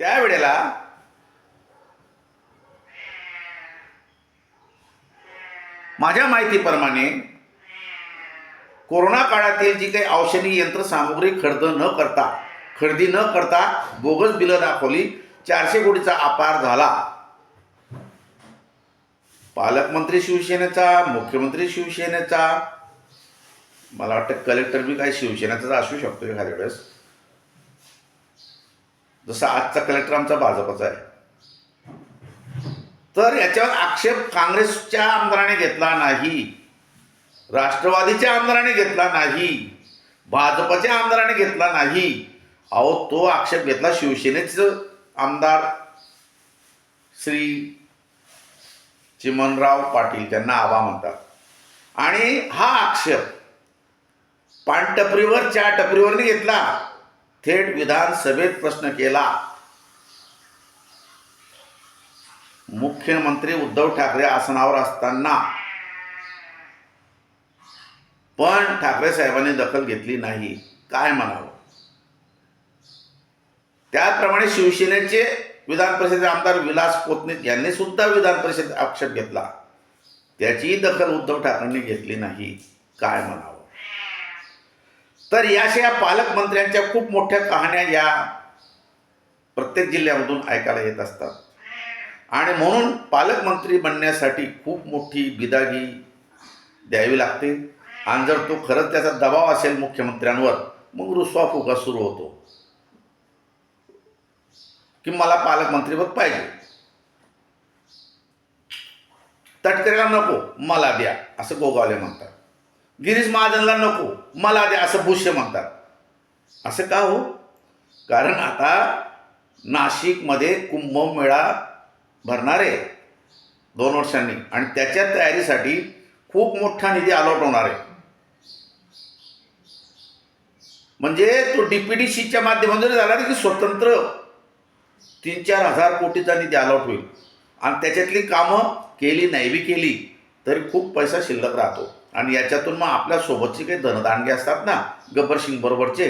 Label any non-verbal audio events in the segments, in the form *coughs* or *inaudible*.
त्यावेळेला माझ्या माहितीप्रमाणे कोरोना काळातील जी काही औषधी यंत्रसामुग्री खर्द न करता खरेदी न करता बोगस बिलं दाखवली चारशे कोटीचा अपार झाला. पालकमंत्री शिवसेनेचा मुख्यमंत्री शिवसेनेचा मला वाटतं कलेक्टर बी काही शिवसेनेचाच असू शकतो एखाद्या वेळेस. जसा आजचा कलेक्टर आमचा भाजपचा आहे. तर याच्यावर आक्षेप काँग्रेसच्या आमदाराने घेतला नाही. राष्ट्रवादीच्या आमदाराने घेतला नाही. भाजपच्या आमदाराने घेतला नाही. अहो तो आक्षेप घेतला शिवसेनेचं आमदार श्री चिमनराव पाटील त्यांना आबा म्हणतात. आणि हा आक्षेप पानटपरीवर चहा टपरीवरने घेतला. थेट विधानसभेत प्रश्न केला. मुख्यमंत्री उद्धव ठाकरे आसनावर असताना. पण ठाकरे साहेबांनी दखल घेतली नाही. काय म्हणावं? त्याचप्रमाणे शिवसेनेचे विधान परिषदेचे आमदार विलास पोतने यांनी सुद्धा विधान परिषद आक्षेप घेतला. त्याचीही दखल उद्धव ठाकरेंनी घेतली नाही. काय म्हणावं? तर याशा या पालकमंत्र्यांच्या खूप मोठ्या कहाण्या या प्रत्येक जिल्ह्यामधून ऐकायला येत असतात. आणि म्हणून पालकमंत्री बनण्यासाठी खूप मोठी बिदागी द्यावी लागते. आणि जर तो खरंच त्याचा दबाव असेल मुख्यमंत्र्यांवर मग रुसवा फुगा सुरू होतो. की मला पालकमंत्रीपद पाहिजे. तटकऱ्याला नको मला द्या असं गोगावले म्हणतात. गिरीश महाजनला नको मला द्या असं भूष्य म्हणतात. असं का हो? कारण आता नाशिकमध्ये कुंभमेळा भरणार आहे दोन वर्षांनी. आणि त्याच्या तयारीसाठी खूप मोठा निधी अलॉट होणार आहे. म्हणजे तो डीपीडी सीच्या माध्यमातून झाला की स्वतंत्र तीन चार हजार कोटीचा निधी अलॉट होईल. आणि त्याच्यातली कामं केली नाही बी केली. तरी खूप पैसा शिल्लक राहतो. आणि याच्यातून मग आपल्या सोबतचे काही धनदानगे असतात ना गब्बर सिंग बरोबरचे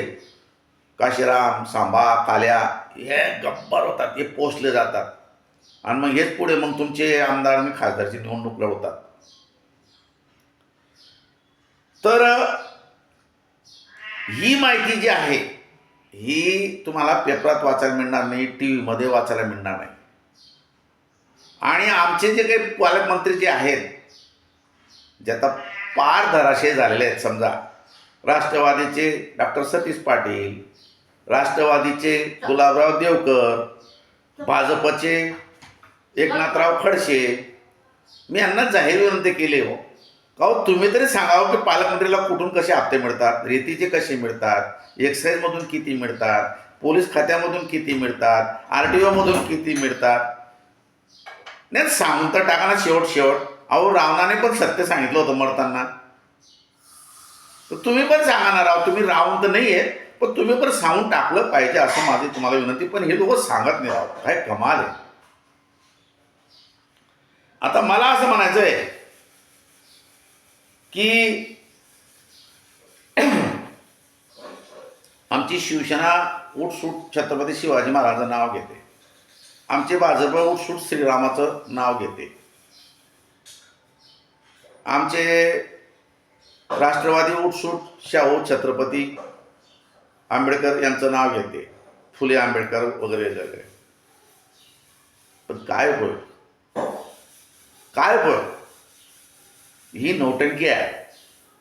काशीराम सांबा काल्या हे गब्बर होतात हे पोचले जातात. आणि मग हेच पुढे मग तुमचे आमदार आणि खासदारची निवडणूक लढवतात. तर ही माहिती जी आहे ही तुम्हाला पेपरात वाचायला मिळणार नाही टी व्हीमध्ये वाचायला मिळणार नाही. आणि आमचे जे काही पालकमंत्री जे आहेत जे आता पार धराशे झालेले आहेत समजा. राष्ट्रवादीचे डॉक्टर सतीश पाटील राष्ट्रवादीचे गुलाबराव देवकर भाजपचे एकनाथराव खडसे. मी यांना जाहीर विनंती केली हो. का हो, तुम्ही तरी सांगावं की पालकमंत्रीला कुठून कसे हप्ते मिळतात रेतीचे कसे मिळतात एक्साईजमधून किती मिळतात पोलीस खात्यामधून किती मिळतात आर टी ओमधून किती मिळतात? नाही सांगता टाका ना शेवट शेवट. अहो रावणाने पण सत्य सांगितलं होतं मरताना. तर तुम्ही पण सांगा ना राव तुम्ही रावण तर नाही आहे पण तुम्ही पण सांगून टाकलं पाहिजे असं माझी तुम्हाला विनंती पण हे लोक सांगत नाही राव. काय कमाल आहे. आता मला असं म्हणायचं आहे की *clears throat* आमची शिवसेना उठसूट छत्रपती शिवाजी महाराजांचं नाव घेते. आमचे भाजप उठसूट श्रीरामाचं नाव घेते. आमचे राष्ट्रवादी उठसूट शाहू छत्रपती आंबेडकर यांचं नाव घेते. फुले आंबेडकर वगैरे वगैरे. पण काय होय? काय होय? ही नौटंकी आहे.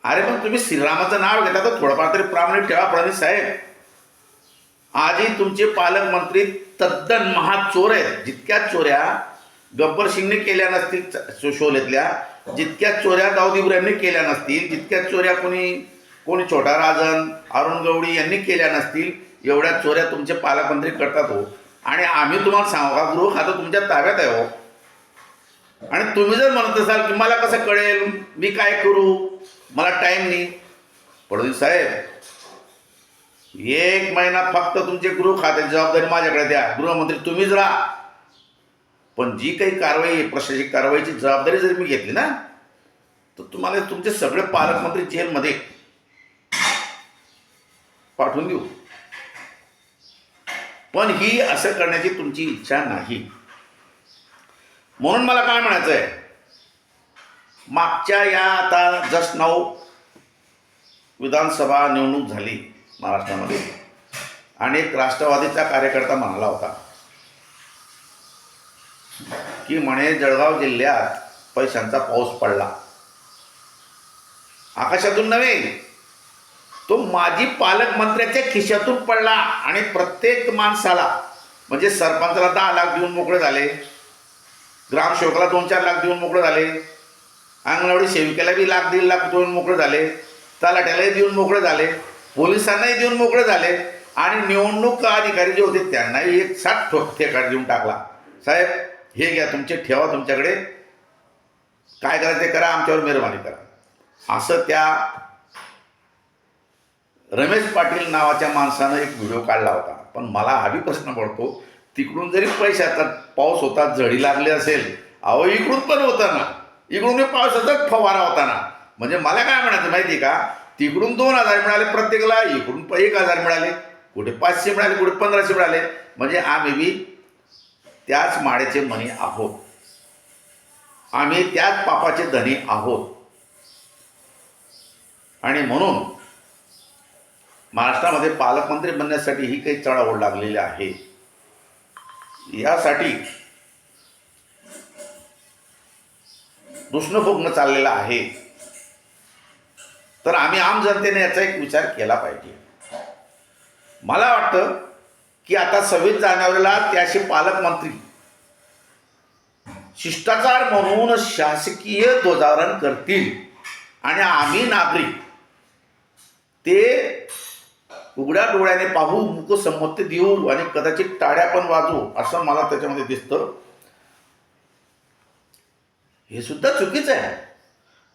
अरे पण तुम्ही श्रीरामाचं नाव घेता तर थोडंफार तरी प्रामाणिक ठेवा प्रणित साहेब. आजही तुमचे पालकमंत्री तद्दन महाचोर आहेत. जितक्या चोऱ्या गब्बर सिंगने केल्या नसतील च- शोलेतल्या जितक्या चोऱ्या दाऊद इब्राहिमने केल्या नसतील जितक्या चोऱ्या कोणी कोणी छोटा राजन अरुण गवडी यांनी केल्या नसतील एवढ्या चोऱ्या तुमचे पालकमंत्री करतात हो. आणि आम्ही तुम्हाला सांगू का गृह खातं तुमच्या ताब्यात आहे हो. आणि तुम्ही जर म्हणत असाल की मला कसं कळेल मी काय करू? मला टाईम नाही. फडणवीस हो साहेब एक महिना फक्त तुमचे गृह खात्याची जबाबदारी माझ्याकडे द्या. गृहमंत्री तुम्हीच राहा. पण जी काही कारवाई प्रशासकीय कारवाईची जबाबदारी जर मी घेतली ना तर तुम्हाला तुमचे सगळे पालकमंत्री जेलमध्ये पाठवून देऊ. पण ही असं करण्याची तुमची इच्छा नाही. म्हणून मला काय म्हणायचं आहे मागच्या या आता जस्ट नाऊ विधानसभा निवडणूक झाली महाराष्ट्रामध्ये. आणि एक राष्ट्रवादीचा कार्यकर्ता म्हणाला होता. की म्हणे जळगाव जिल्ह्यात पैशांचा पाऊस पडला. आकाशातून नव्हे तो माजी पालकमंत्र्याच्या खिशातून पडला आणि प्रत्येक माणसाला म्हणजे सरपंचाला दहा लाख देऊन मोकळे झाले ग्रामसेवकाला दोन चार लाख देऊन मोकळे झाले अंगणवाडी सेविकेला बी लाख दीड लाख देऊन मोकळे झाले तलाट्यालाही देऊन मोकळे झाले पोलिसांनाही देऊन मोकळे झाले आणि निवडणूक अधिकारी जे होते त्यांनाही एक सात ठोक ठेका देऊन टाकला. साहेब हे घ्या तुमचे ठेवा तुमच्याकडे. काय करायचं ते करा आमच्यावर मेहरबानी करा. असं त्या रमेश पाटील नावाच्या माणसानं एक व्हिडिओ काढला होता. पण मला हावी प्रश्न पडतो तिकडून जरी पैशाचा पाऊस होता झडी लागली असेल अहो इकडून पण होता ना इकडून बी पावसाचाच फवारा होता ना म्हणजे मला काय म्हणायचं माहिती आहे का? तिकडून दोन हजार मिळाले प्रत्येकाला इकडून एक हजार मिळाले कुठे पाचशे मिळाले कुठे पंधराशे मिळाले. म्हणजे आम्ही बी त्याच माळेचे मणी आहोत. आम्ही त्याच पापाचे धनी आहोत. आणि म्हणून महाराष्ट्रामध्ये पालकमंत्री बनण्यासाठी ही काही चढाओढ लागलेली आहे. यासाठी दुष्ण चाललेला चाललेलं आहे. तर आम्ही आम जनतेने याचा एक विचार केला पाहिजे. मला वाटतं की आता सव्वीस जानेवारीला त्याचे पालकमंत्री. शिष्टाचार म्हणून शासकीय ध्वजारण करतील. आणि आम्ही नागरिक. ते उघड्या डोळ्याने पाहू मुक संमती देऊ आणि कदाचित टाळ्या पण वाजवू असं मला त्याच्यामध्ये दिसतं. हे सुद्धा चुकीचं आहे.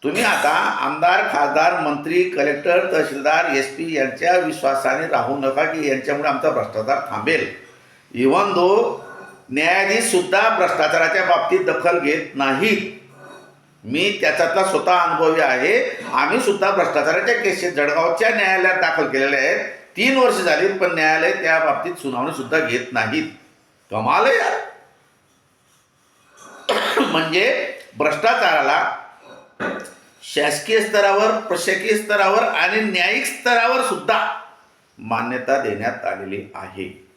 तुम्ही आता आमदार खासदार मंत्री कलेक्टर तहसीलदार एस पी यांच्या विश्वासाने राहू नका की यांच्यामुळे आमचा भ्रष्टाचार थांबेल. इवन दो न्यायाधीश सुद्धा भ्रष्टाचाराच्या बाबतीत दखल घेत नाहीत मी त्याच्यातला स्वतः अनुभवी आहे. आम्ही सुद्धा भ्रष्टाचाराच्या केसेस जळगावच्या न्यायालयात दाखल केलेल्या आहेत. तीन वर्ष झाली पण न्यायालय त्या बाबतीत सुनावणी सुद्धा घेत नाहीत. कमाल आहे यार. *coughs* म्हणजे भ्रष्टाचाराला शासकीय स्तरावर प्रशासकीय स्तरावर आणि न्यायिक स्तरावर सुद्धा मान्यता देण्यात आलेली आहे.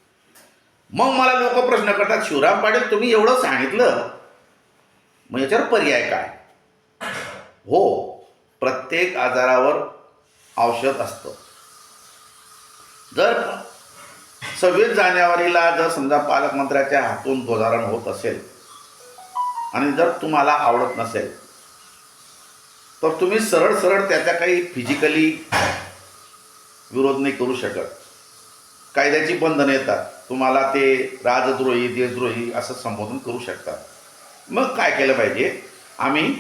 मग मला लोक प्रश्न करतात शिवराम पाटील तुम्ही एवढं सांगितलं मग याच्यावर पर्याय काय? हो प्रत्येक आजारावर औषध असतं. जर सव्वीस जानेवारीला जर समजा पालकमंत्र्याच्या हातून ध्वजारण होत असेल आणि जर तुम्हाला आवडत नसेल तर तुम्ही सरळ सरळ त्याचा काही फिजिकली विरोध नाही करू शकत. कायद्याची बंधनं येतात. तुम्हाला ते राजद्रोही देशद्रोही असं संबोधन करू शकतात. मग काय केलं पाहिजे? आम्ही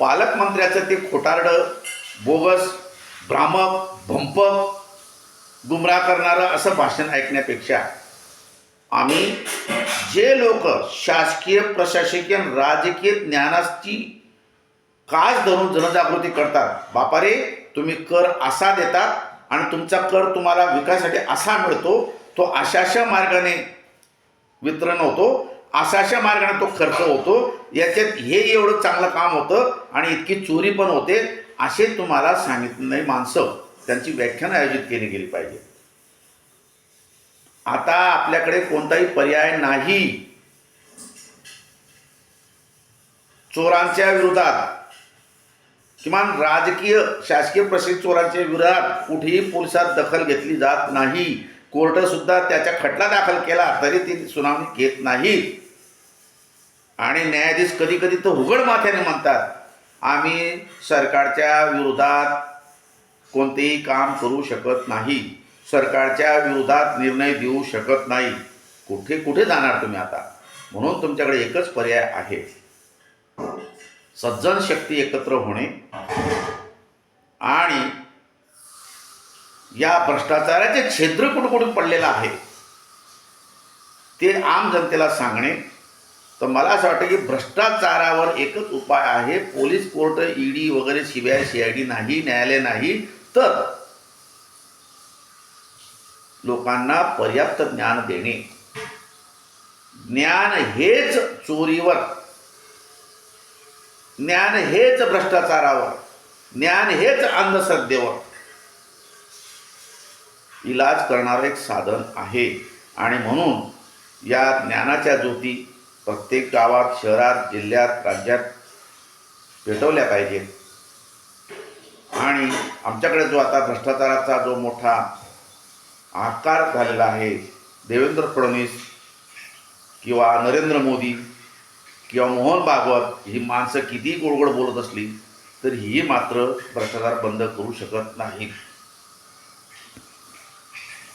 पालकमंत्र्याचं ते खोटारडं बोगस भ्रामक भंपक गुमराह करणारं असं भाषण ऐकण्यापेक्षा आम्ही जे लोक शासकीय प्रशासकीय राजकीय ज्ञानाची काच धरून जनजागृती करतात. बापारे तुम्ही कर असा देतात आणि तुमचा कर तुम्हाला विकासासाठी असा मिळतो तो अशाशा मार्गाने वितरण होतो असाशा मार्गाने तो खर्च होतो याच्यात हे एवढं चांगलं काम होतं आणि इतकी चोरी पण होते असे तुम्हाला सांगितले माणसं त्यांची व्याख्यानं आयोजित केली गेली पाहिजे. आता आपल्याकडे कोणताही पर्याय नाही. चोरांच्या विरोधात किमान राजकीय शासकीय प्रसिद्ध चोरांच्या विरोधात कुठेही पोलिसात दखल घेतली जात नाही. कोर्ट सुद्धा त्याच्या खटला दाखल केला तरी ती सुनावणी घेत नाही. आणि न्यायाधीश कधी कधी तर उघड माथ्याने म्हणतात आम्ही सरकारच्या विरोधात कोणतेही काम करू शकत नाही. सरकारच्या विरोधात निर्णय देऊ शकत नाही. कुठे कुठे जाणार तुम्ही आता? म्हणून तुमच्याकडे एकच पर्याय आहे. सज्जन शक्ती एकत्र होणे आणि या भ्रष्टाचाराचे छिद्र कुठं पडलेलं आहे ते आम जनतेला सांगणे. तर मला असं वाटतं की भ्रष्टाचारावर एकच उपाय आहे पोलीस कोर्ट ईडी वगैरे सीबीआय सीआयडी नाही न्यायालय नाही तर लोकांना पर्याप्त ज्ञान देणे. ज्ञान हेच चोरीवर ज्ञान हेच भ्रष्टाचारावर ज्ञान हेच अंधश्रद्धेवर. इलाज करणारं एक साधन आहे. आणि म्हणून या ज्ञानाच्या ज्योती प्रत्येक गावात शहरात जिल्ह्यात राज्यात पेटवल्या पाहिजेत. आणि आमच्याकडे जो आता भ्रष्टाचाराचा जो मोठा आकार झालेला आहे देवेंद्र फडणवीस किंवा नरेंद्र मोदी किंवा मोहन भागवत ही माणसं कितीही गोडगोड बोलत असली तर ही मात्र भ्रष्टाचार बंद करू शकत नाहीत